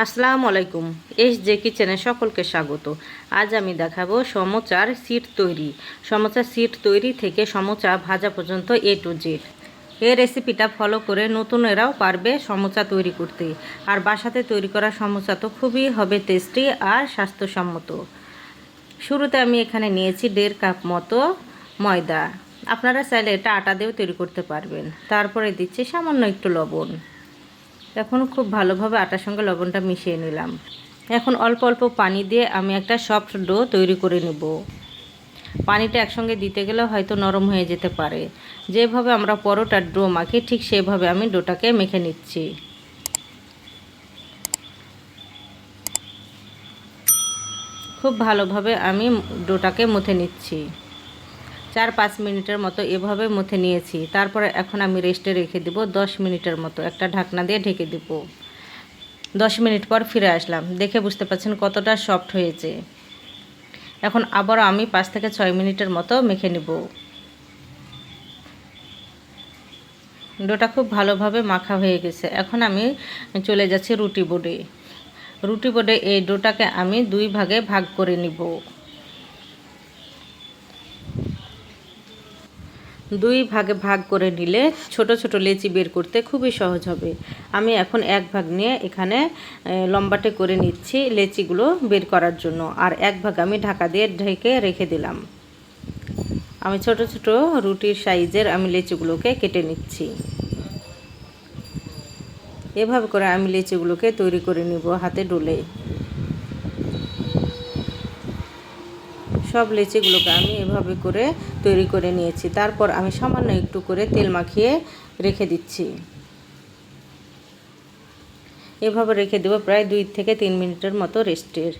আসসালামু আলাইকুম, S J কিচেনে সকলকে স্বাগত। আজ আমি দেখাবো সমোচার সিট তৈরি। সমোচার সিট তৈরি থেকে সমোচা ভাজা পর্যন্ত এ টু জেড এই রেসিপিটা ফলো করে নতুনেরাও পারবে সমোচা তৈরি করতে। আর বাসাতে তৈরি করা সমোচা তো খুবই হবে টেস্টি আর স্বাস্থ্যসম্মত। শুরুতে আমি এখানে নিয়েছি দেড় কাপ মতো ময়দা। আপনারা চাইলে এটা আটা দিয়েও তৈরি করতে পারবেন। তারপরে দিচ্ছি সামান্য একটু লবণ। এখন খুব ভালোভাবে আটার সঙ্গে লবণটা মিশিয়ে নিলাম। এখন অল্প অল্প পানি দিয়ে আমি একটা সফট ডো তৈরি করে নেব। পানিটা একসঙ্গে দিতে গেলে হয়তো নরম হয়ে যেতে পারে। যেভাবে আমরা পরোটার ডো মাখি, ঠিক সেভাবে আমি ডোটাকে মেখে নিচ্ছি। খুব ভালোভাবে আমি ডোটাকে মুথে নিচ্ছি। চার পাঁচ মিনিটের মতো এভাবে মুথে নিয়েছি। তারপরে এখন আমি রেস্টে রেখে দিব দশ মিনিটের মতো। একটা ঢাকনা দিয়ে ঢেকে দেব। দশ মিনিট পর ফিরে আসলাম। দেখে বুঝতে পারছেন কতটা সফট হয়েছে। এখন আবার আমি পাঁচ থেকে ছয় মিনিটের মতো মেখে নেব। ডোটা খুব ভালোভাবে মাখা হয়ে গেছে। এখন আমি চলে যাচ্ছি রুটি বোর্ডে। রুটি বোর্ডে এই ডোটাকে আমি দুই ভাগে ভাগ করে নিব। দুই ভাগে ভাগ করে নিলে ছোট ছোট লেচি বের করতে খুবই সহজ হবে। আমি এখন এক ভাগ নিয়ে এখানে লম্বাটে করে নিচ্ছি লেচিগুলো বের করার জন্য। আর এক ভাগ আমি ঢাকা দিয়ে ঢেকে রেখে দিলাম। আমি ছোট ছোট রুটির সাইজের আমি লেচিগুলোকে কেটে নিচ্ছি। এভাবে করে আমি লেচিগুলোকে তৈরি করে নিব হাতে ডলে। সব লেচিগুলোকে আমি এভাবে করে তৈরি করে নিয়েছি। তারপর আমি সামান্য একটু করে তেল মাখিয়ে রেখে দিচ্ছি। এভাবে রেখে দেবো প্রায় দুই থেকে তিন মিনিটের মতো রেস্টের।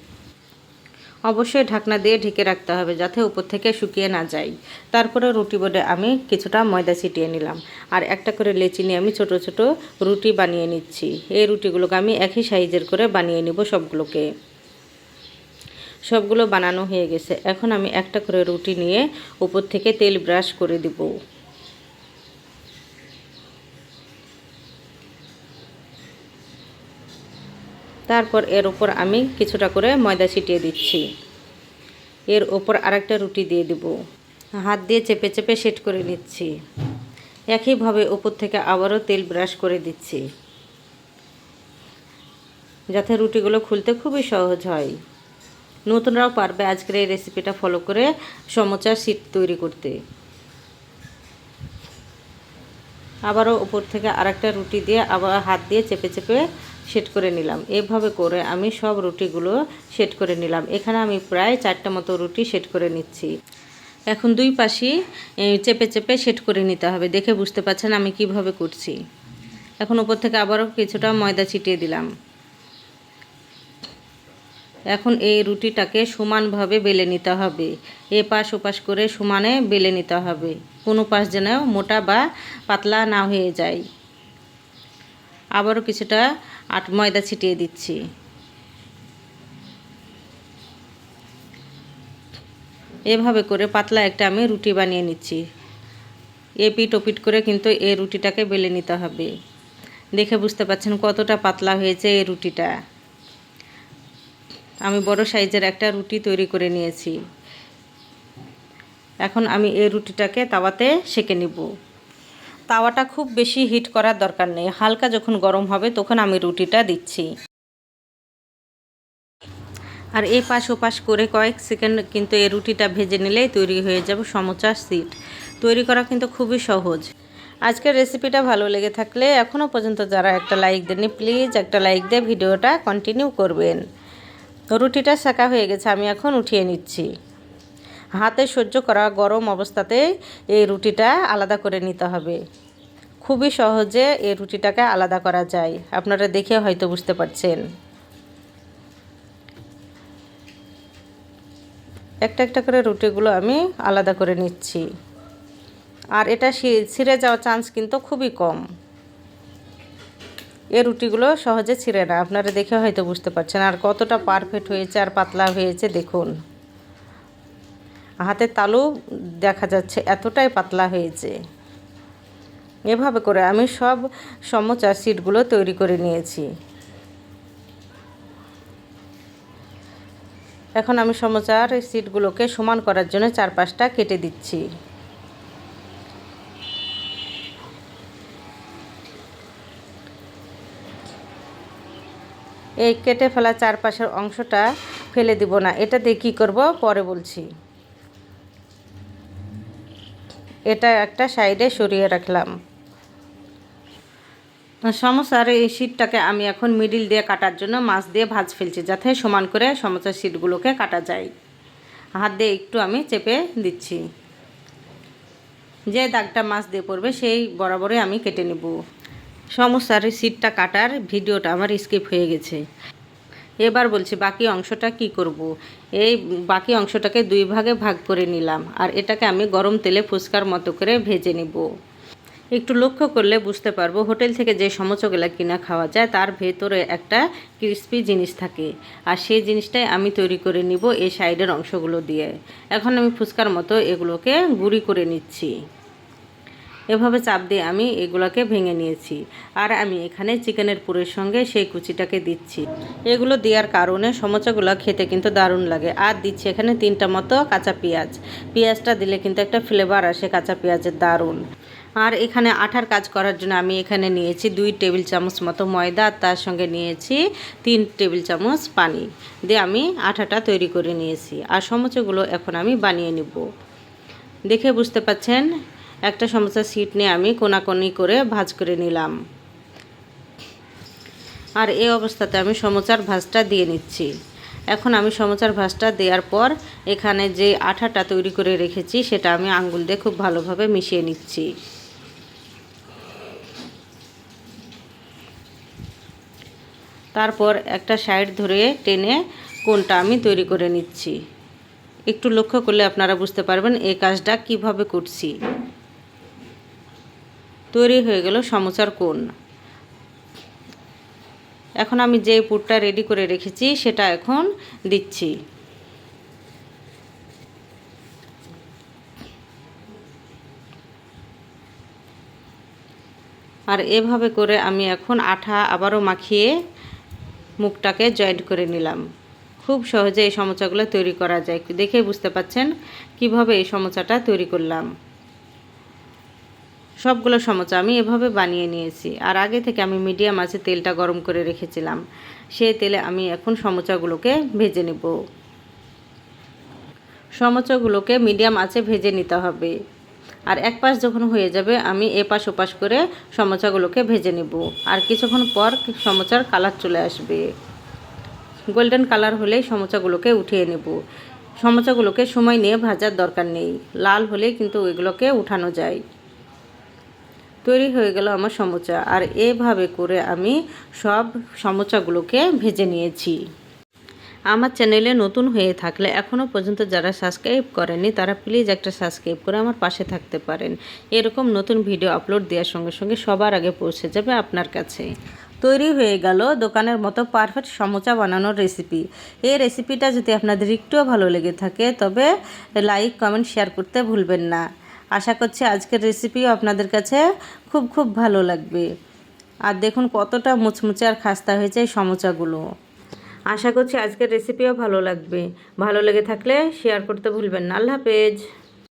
অবশ্যই ঢাকনা দিয়ে ঢেকে রাখতে হবে যাতে উপর থেকে শুকিয়ে না যায়। তারপরে রুটি বোর্ডে আমি কিছুটা ময়দা ছিটিয়ে নিলাম। আর একটা করে লেচি নিয়ে আমি ছোট ছোট রুটি বানিয়ে নিচ্ছি। এই রুটিগুলোকে আমি একই সাইজের করে বানিয়ে নিব সবগুলোকে। সবগুলো বানানো হয়ে গেছে। এখন আমি একটা করে রুটি নিয়ে উপর থেকে তেল ব্রাশ করে দিব। তারপর এর উপর আমি কিছুটা করে ময়দা ছিটিয়ে দিচ্ছি। এর ওপর আরেকটা রুটি দিয়ে দেব। হাত দিয়ে চেপে চেপে সেট করে নিচ্ছি। একইভাবে উপর থেকে আবারও তেল ব্রাশ করে দিচ্ছি। যাতে রুটিগুলো খুলতে খুবই সহজ হয়। নতুনরাও পারবে আজকের এই রেসিপিটা ফলো করে সমোচার সিট তৈরি করতে। আবারও উপর থেকে আরেকটা রুটি দিয়ে আবার হাত দিয়ে চেপে চেপে সেট করে নিলাম। এভাবে করে আমি সব রুটিগুলো সেট করে নিলাম। এখানে আমি প্রায় চারটা মতো রুটি সেট করে নিচ্ছি। এখন দুই পাশই চেপে চেপে সেট করে নিতে হবে। দেখে বুঝতে পারছেন আমি কীভাবে করছি। এখন উপর থেকে আবারও কিছুটা ময়দা ছিটিয়ে দিলাম। এখন এই রুটিটাকে সমানভাবে বেলে নিতে হবে। এ পাশ ওপাশ করে সমানে বেলে নিতে হবে। কোনো পাশ যেন মোটা বা পাতলা না হয়ে যায়। আবারও কিছুটা আট ময়দা ছিটিয়ে দিচ্ছি। এভাবে করে পাতলা একটা আমি রুটি বানিয়ে নিচ্ছি। এপিট ওপিট করে কিন্তু এই রুটিটাকে বেলে নিতে হবে। দেখে বুঝতে পারছেন কতটা পাতলা হয়েছে এই রুটিটা। আমি বড় সাইজের একটা রুটি তৈরি করে নিয়েছি। এখন আমি এই রুটিটাকে তাওয়াতে সেকে নিব। তাওয়াটা খুব বেশি হিট করার দরকার নেই। হালকা যখন গরম হবে তখন আমি রুটিটা দিচ্ছি। আর এই পাশ ওপাশ করে কয়েক সেকেন্ড কিন্তু এই রুটিটা ভেজে নিলেই তৈরি হয়ে যাবে সমোচার সিট। তৈরি করা কিন্তু খুবই সহজ। আজকের রেসিপিটা ভালো লেগে থাকলে এখনও পর্যন্ত যারা একটা লাইক দেননি, প্লিজ একটা লাইক দিয়ে ভিডিওটা কন্টিনিউ করবেন। রুটিটা শেখা হয়ে গেছে, আমি এখন উঠিয়ে নিচ্ছি। হাতে সহ্য করা গরম অবস্থাতে এই রুটিটা আলাদা করে নিতে হবে। খুবই সহজে এই রুটিটাকে আলাদা করা যায়। আপনারা দেখে হয়তো বুঝতে পারছেন। একটা একটা করে রুটিগুলো আমি আলাদা করে নিচ্ছি। আর এটা ছিঁড়ে যাওয়ার চান্স কিন্তু খুবই কম। এ রুটিগুলো সহজে ছিঁড়ে না। আপনারা দেখে হয়তো বুঝতে পারছেন আর কতটা পারফেক্ট হয়েছে আর পাতলা হয়েছে, দেখুন। হাতে তালু দেখা যাচ্ছে এতটাই পাতলা হয়েছে। এভাবে করে আমি সব সমচার সিটগুলো তৈরি করে নিয়েছি। এখন আমি সমচার সিটগুলোকে সমান করার জন্য চারপাশটা কেটে দিচ্ছি। এই কেটে ফেলা চারপাশের অংশটা ফেলে দিব না। এটা দিয়ে কী করব? পরে বলছি। এটা একটা সাইডে সরিয়ে রাখলাম। সমোসার এই শীটটাকে আমি এখন মিডিল দিয়ে কাটার জন্য মাছ দিয়ে ভাজ ফেলছি, যাতে সমান করে সমোসার শীটগুলোকে কাটা যায়। হাত দিয়ে একটু আমি চেপে দিচ্ছি। যে দাগটা মাছ দিয়ে পড়বে, সেই বরাবরই আমি কেটে নেব। সমস্যার সিটটা কাটার ভিডিওটা আমার স্কিপ হয়ে গেছে। এবার বলছি, বাকি অংশটা কি করব। এই বাকি অংশটাকে দুই ভাগে ভাগ করে নিলাম আর এটাকে আমি গরম তেলে ফুচকার মতো করে ভেজে নিব। একটু লক্ষ্য করলে বুঝতে পারব, হোটেল থেকে যে সমোচাগুলো কিনা খাওয়া যায়, তার ভেতরে একটা ক্রিস্পি জিনিস থাকে আর সেই জিনিসটাই আমি তৈরি করে নিব এই সাইডের অংশগুলো দিয়ে। এখন আমি ফুচকার মতো এগুলোকে গুঁড়ি করে নিচ্ছি। এভাবে চাপ দিয়ে আমি এগুলোকে ভেঙে নিয়েছি। আর আমি এখানে চিকেনের পুরের সঙ্গে সেই কুচিটাকে দিচ্ছি। এগুলো দেওয়ার কারণে সমোচাগুলো খেতে কিন্তু দারুণ লাগে। আর দিচ্ছি এখানে তিনটা মতো কাঁচা পেঁয়াজ। পেঁয়াজটা দিলে কিন্তু একটা ফ্লেভার আসে কাঁচা পেঁয়াজের দারুণ। আর এখানে আঠার কাজ করার জন্য আমি এখানে নিয়েছি দুই টেবিল চামচ মতো ময়দা। আর তার সঙ্গে নিয়েছি তিন টেবিল চামচ পানি। দিয়ে আমি আঠাটা তৈরি করে নিয়েছি। আর সমোচাগুলো এখন আমি বানিয়ে নিব। দেখে বুঝতে পাচ্ছেন? একটা সমোসা সিট নিয়ে আমি কোনাকোনি করে ভাজ করে নিলাম। আর এই অবস্থাতে আমি সমোচার ভাজটা দিয়ে নিচ্ছি। এখন আমি সমোচার ভাজটা দেওয়ার পর এখানে যে আঠাটা তৈরি করে রেখেছি, সেটা আমি আঙ্গুল দিয়ে খুব ভালোভাবে মিশিয়ে নিচ্ছি। তারপর একটা সাইড ধরে টেনে কোনটা আমি তৈরি করে নিচ্ছি। একটু লক্ষ্য করলে আপনারা বুঝতে পারবেন এই কাজটা কীভাবে করছি। তৈরি হয়ে গেল সমোচার কোন এখন আমি যে পুরটা রেডি করে রেখেছি, সেটা এখন দিচ্ছি। আর এভাবে করে আমি এখন আঠা আবারও মাখিয়ে মুখটাকে জয়েন্ট করে নিলাম। খুব সহজে এই সমোচাগুলো তৈরি করা যায়। দেখে বুঝতে পাচ্ছেন কীভাবে এই সমোচাটা তৈরি করলাম। সবগুলো সমোচা আমি এভাবে বানিয়ে নিয়েছি। আর আগে থেকে আমি মিডিয়াম আছে তেলটা গরম করে রেখেছিলাম। সেই তেলে আমি এখন সমোচাগুলোকে ভেজে নেব। সমোচাগুলোকে মিডিয়াম আছে ভেজে নিতে হবে। আর এক পাশ যখন হয়ে যাবে, আমি এপাশ ওপাশ করে সমোচাগুলোকে ভেজে নেব। আর কিছুক্ষণ পর সমোচার কালার চলে আসবে। গোল্ডেন কালার হলেই সমোচাগুলোকে উঠিয়ে নেব। সমোচাগুলোকে সময় নিয়ে ভাজার দরকার নেই। লাল হলে কিন্তু ওইগুলোকে উঠানো যায়। তৈরি হয়ে গেল আমার সমোচা। আর এভাবে করে আমি সব সমোচাগুলোকে ভেজে নিয়েছি। আমার চ্যানেলে নতুন হয়ে থাকলে এখনও পর্যন্ত যারা সাবস্ক্রাইব করেনি তারা প্লিজ একটা সাবস্ক্রাইব করে আমার পাশে থাকতে পারেন। এরকম নতুন ভিডিও আপলোড দেওয়ার সঙ্গে সঙ্গে সবার আগে পৌঁছে যাবে আপনার কাছে। তৈরি হয়ে গেল দোকানের মতো পারফেক্ট সমোচা বানানোর রেসিপি এই রেসিপিটা যদি আপনাদের একটুও ভালো লেগে থাকে, তবে লাইক কমেন্ট শেয়ার করতে ভুলবেন না। আশা করছি আজকের রেসিপিও আপনাদের কাছে খুব খুব ভালো লাগবে। আর দেখুন কতটা মুচমুচে আর খাস্তা হয়েছে এই সমোচাগুলো। আশা করছি আজকের রেসিপিও ভালো লাগবে। ভালো লেগে থাকলে শেয়ার করতে ভুলবেন না। আল্লাহ হাফেজ।